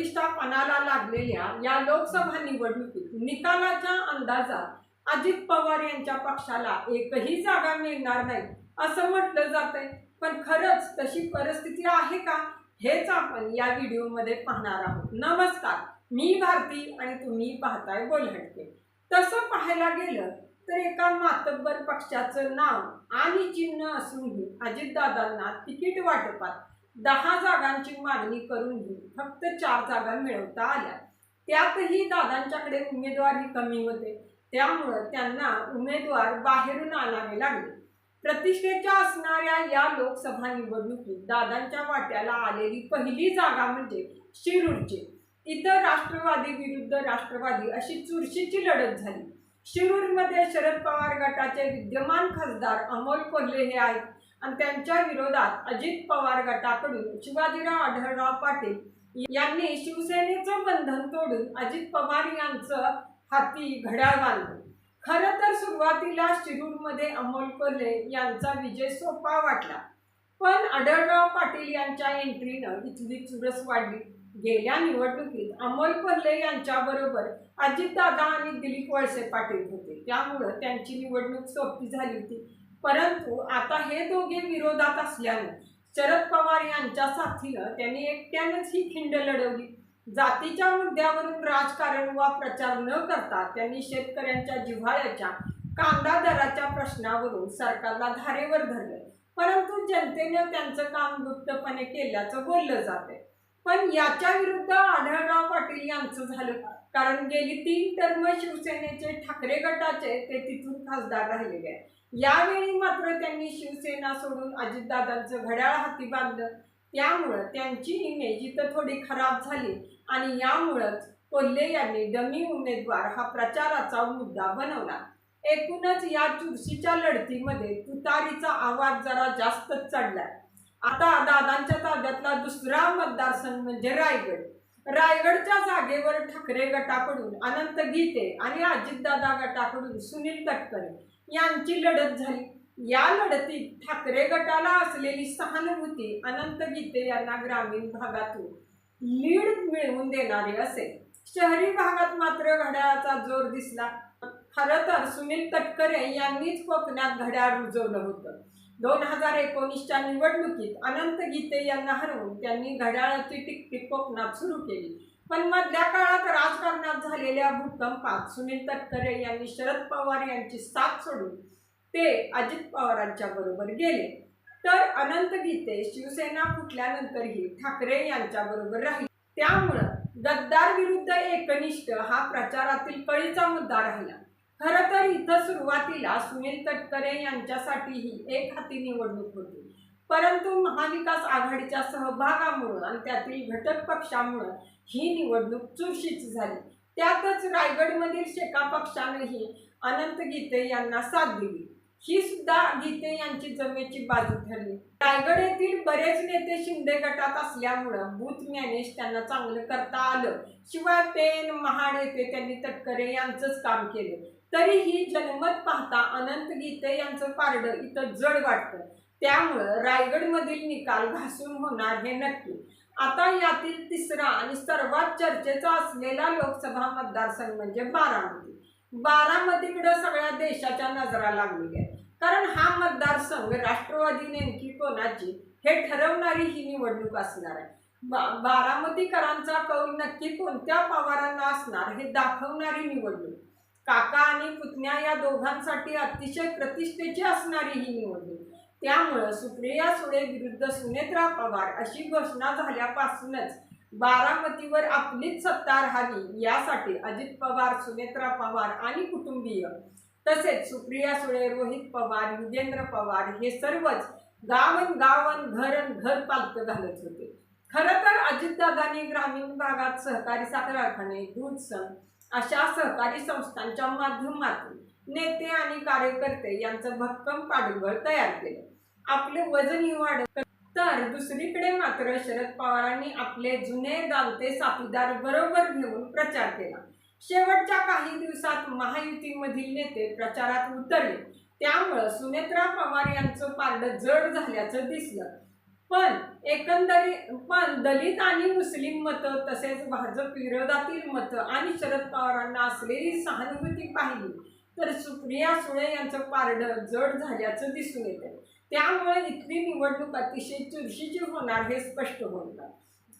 प्रतिष्ठा पणाला लागलेल्या या लोकसभा निवडणुकीत निकालाच्या अंदाजात अजित पवार यांच्या पक्षाला एकही जागा मिळणार नाही असं म्हटलं जातंय. पण खरंच तशी परिस्थिती आहे का? हेच आपण या व्हिडिओमध्ये पाहणार आहोत. नमस्कार मी भारती आणि तुम्ही पाहताय बोलहटके. तसं पाहायला गेलं तर एका मातब्बर पक्षाचं नाव आणि चिन्ह असूनही अजितदादांना तिकीट वाटपात दहा जागांची मागणी करून घेऊन फक्त चार जागा मिळवता आल्या. त्यातही दादांच्याकडे उमेदवारही कमी होते. त्यामुळं त्यांना उमेदवार बाहेरून आणावे लागले. प्रतिष्ठेच्या असणाऱ्या या लोकसभा निवडणुकीत दादांच्या वाट्याला आलेली पहिली जागा म्हणजे शिरूरची. इतर राष्ट्रवादी विरुद्ध राष्ट्रवादी अशी चुरशीची लढत झाली. शिरूरमध्ये शरद पवार गटाचे विद्यमान खासदार अमोल कोल्हे हे आहेत. आणि त्यांच्या विरोधात अजित पवार गटाकडून शिवाजीराव आढळराव पाटील यांनी शिवसेनेचं बंधन तोडून अजित पवार यांचं हाती घड्याळ बांधलं. खरं तर सुरुवातीला शिरूरमध्ये अमोल कोल्हे यांचा विजय सोपा वाटला पण आढळराव पाटील यांच्या एंट्रीनं इथली चुरस वाढली. गेल्या निवडणुकीत अमोल कोल्हे यांच्याबरोबर अजितदादा आणि दिलीप वळसे पाटील होते. त्यामुळं त्यांची निवडणूक सोपी झाली होती. परंतु आता हे दोघे विरोधात असल्याने शरद पवार यांच्या साथीनं त्यांनी एकट्यानंच ही खिंड लढवली. जातीच्या मुद्द्यावरून राजकारण वा प्रचार न करता त्यांनी शेतकऱ्यांच्या जिव्हाळ्याच्या कांदा दराच्या प्रश्नावरून सरकारला धारेवर धरलं. परंतु जनतेनं त्यांचं काम गुप्तपणे केल्याचं बोललं जाते पण याच्या विरुद्ध आढळराव पाटील यांचं झालं कारण गेली तीन टर्म शिवसेनेचे ठाकरे गटाचे ते तिथून खासदार राहिलेले आहेत. यावेळी मात्र त्यांनी शिवसेना सोडून अजितदादांचं घड्याळ हाती बांधलं. त्यामुळं त्यांची इमेज इथं थोडी खराब झाली आणि यामुळंच कोल्हे यांनी डमी उमेदवार हा प्रचाराचा मुद्दा बनवला. एकूणच या चुरशीच्या लढतीमध्ये तुतारीचा आवाज जरा जास्तच चढलाय. आता दादांच्या ताब्यातला दुसरा मतदारसंघ म्हणजे रायगड. रायगडच्या जागेवर ठाकरे गटाकडून अनंत गीते आणि अजितदादा गटाकडून सुनील तटकरे यांची लढत झाली. या लढतीत ठाकरे गटाला असलेली सहानुभूती अनंत गीते यांना ग्रामीण भागातून लीड मिळवून देणारे असेल. शहरी भागात मात्र घड्याळाचा जोर दिसला. खरं तर सुनील तटकरे यांनीच कोकणात घड्याळ रुजवलं होतं. दोन हजार एकोणीसच्या निवडणुकीत अनंत गीते यांना हरवून त्यांनी घड्याळाची टिकटिक कोकणात सुरू केली. पण मधल्या काळात राजकारणात झालेल्या भूकंपात सुनील तटकरे यांनी शरद पवार यांची साथ सोडून ते अजित पवारांच्या बरोबर गेले. तर अनंत गीते शिवसेना फुटल्यानंतरही ठाकरे यांच्या बरोबर राहिले. त्यामुळं गद्दार विरुद्ध एकनिष्ठ हा प्रचारातील कळीचा मुद्दा राहिला. खरं तर इथं सुरुवातीला सुनील तटकरे यांच्यासाठीही एक हाती निवडणूक होती. परंतु महाविकास आघाडीच्या सहभागामुळं आणि त्यातील घटक पक्षामुळं ही निवडणूक चुरशीची झाली. त्यातच रायगडमधील शेका पक्षानेही अनंत गीते यांना साथ दिली. ही सुद्धा गीते यांची जमेची बाजू ठरली. रायगड येथील बरेच नेते शिंदे गटात असल्यामुळं बूथ मॅनेज त्यांना चांगलं करता आलं. शिवाय पेन महाड येथे त्यांनी तटकरे यांचंच काम केलं. तरीही जनमत पाहता अनंत गीते यांचं पारडं इथं जड वाटतं. त्यामुळं रायगडमधील निकाल घासून होणार हे नक्की. आता यातील तिसरा आणि सर्वात चर्चेचा असलेला लोकसभा मतदारसंघ म्हणजे बारामती. बारामतीकडे सगळ्या देशाच्या नजरा लागलेल्या आहेत. कारण हा मतदारसंघ राष्ट्रवादी नेमकी कोणाची हे ठरवणारी ही निवडणूक असणार आहे. बा बारामतीकरांचा कौल नक्की कोणत्या पवारांना असणार हे दाखवणारी निवडणूक. काका आणि पुतण्या या दोघांसाठी अतिशय प्रतिष्ठेची असणारी ही निवडणूक त्यामुळं सुप्रिया सुळे विरुद्ध सुनेत्रा पवार अशी घोषणा झाल्यापासूनच बारामतीवर आपलीच सत्ता राहावी यासाठी अजित पवार सुनेत्रा पवार आणि कुटुंबीय तसेच सुप्रिया सुळे रोहित पवार युगेंद्र पवार हे सर्वच गावन गावन घरन घर पालत घालत होते. खरं तर अजितदादांनी ग्रामीण भागात सहकारी साखर कारखाने दूध संघ अशा सहकारी संस्थांच्या माध्यमातून नेते आणि कार्यकर्ते यांचं भक्कम पाठबळ तयार केलं. आपले वजनही वाढत तर दुसरीकडे मात्र शरद पवारांनी आपले जुने दालते साथीदार बरोबर घेऊन प्रचार केला. शेवटच्या काही दिवसात महायुतीमधील नेते प्रचारात उतरले. त्यामुळं सुनेत्रा पवार यांचं पारडं जड झाल्याचं दिसलं. पण एकंदरीत पण दलित आणि मुस्लिम मतं तसेच भाजप विरोधातील मतं आणि शरद पवारांना असलेली सहानुभूती पाहिली तर सुप्रिया सुळे यांचं पारडं जड झाल्याचं दिसून येतं. त्यामुळे इथली निवडणूक अतिशय चुरशीची होणार हे स्पष्ट होतं.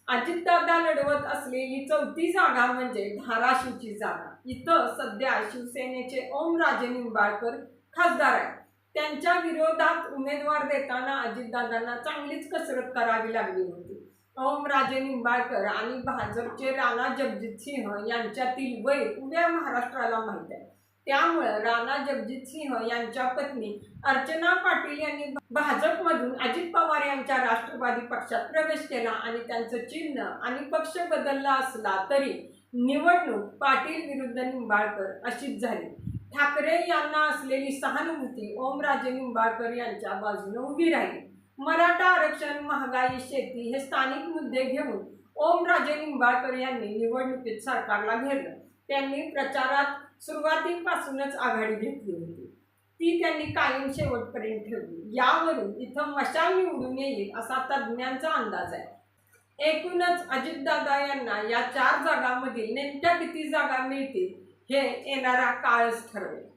अजितदादा लढवत असलेली चौथी जागा म्हणजे धाराशिवची जागा. इथं सध्या शिवसेनेचे ओमराजे निंबाळकर खासदार आहेत. त्यांच्या विरोधात उमेदवार देताना अजितदादांना चांगलीच कसरत करावी लागली होती. ओमराजे निंबाळकर आणि भाजपचे राणा जगजितसिंह यांच्यातील वय उभ्या महाराष्ट्राला माहीत आहे. त्यामुळे राणा जगजितसिंह यांच्या पत्नी अर्चना पाटील यांनी भाजपमधून अजित पवार यांच्या राष्ट्रवादी पक्षात प्रवेश केला आणि त्यांचं चिन्ह आणि पक्ष बदलला असला तरी निवडणूक पाटील विरुद्ध निंबाळकर अशीच झाली. ठाकरे यांना असलेली सहानुभूती ओमराजे निंबाळकर यांच्या बाजूने उभी राहिली. मराठा आरक्षण महागाई शेती हे स्थानिक मुद्दे घेऊन ओमराजे निंबाळकर यांनी निवडणुकीत सरकारला घेरलं. त्यांनी प्रचारात सुरुवातीपासूनच आघाडी घेतली होती. ती त्यांनी कायम शेवटपर्यंत ठेवली. यावरून इथं मशाल निवडून येईल असा तज्ज्ञांचा अंदाज आहे. एकूणच अजितदादा यांना या चार जागांमधील नेमक्या किती जागा मिळतील हे येणारा काळच ठरवेल.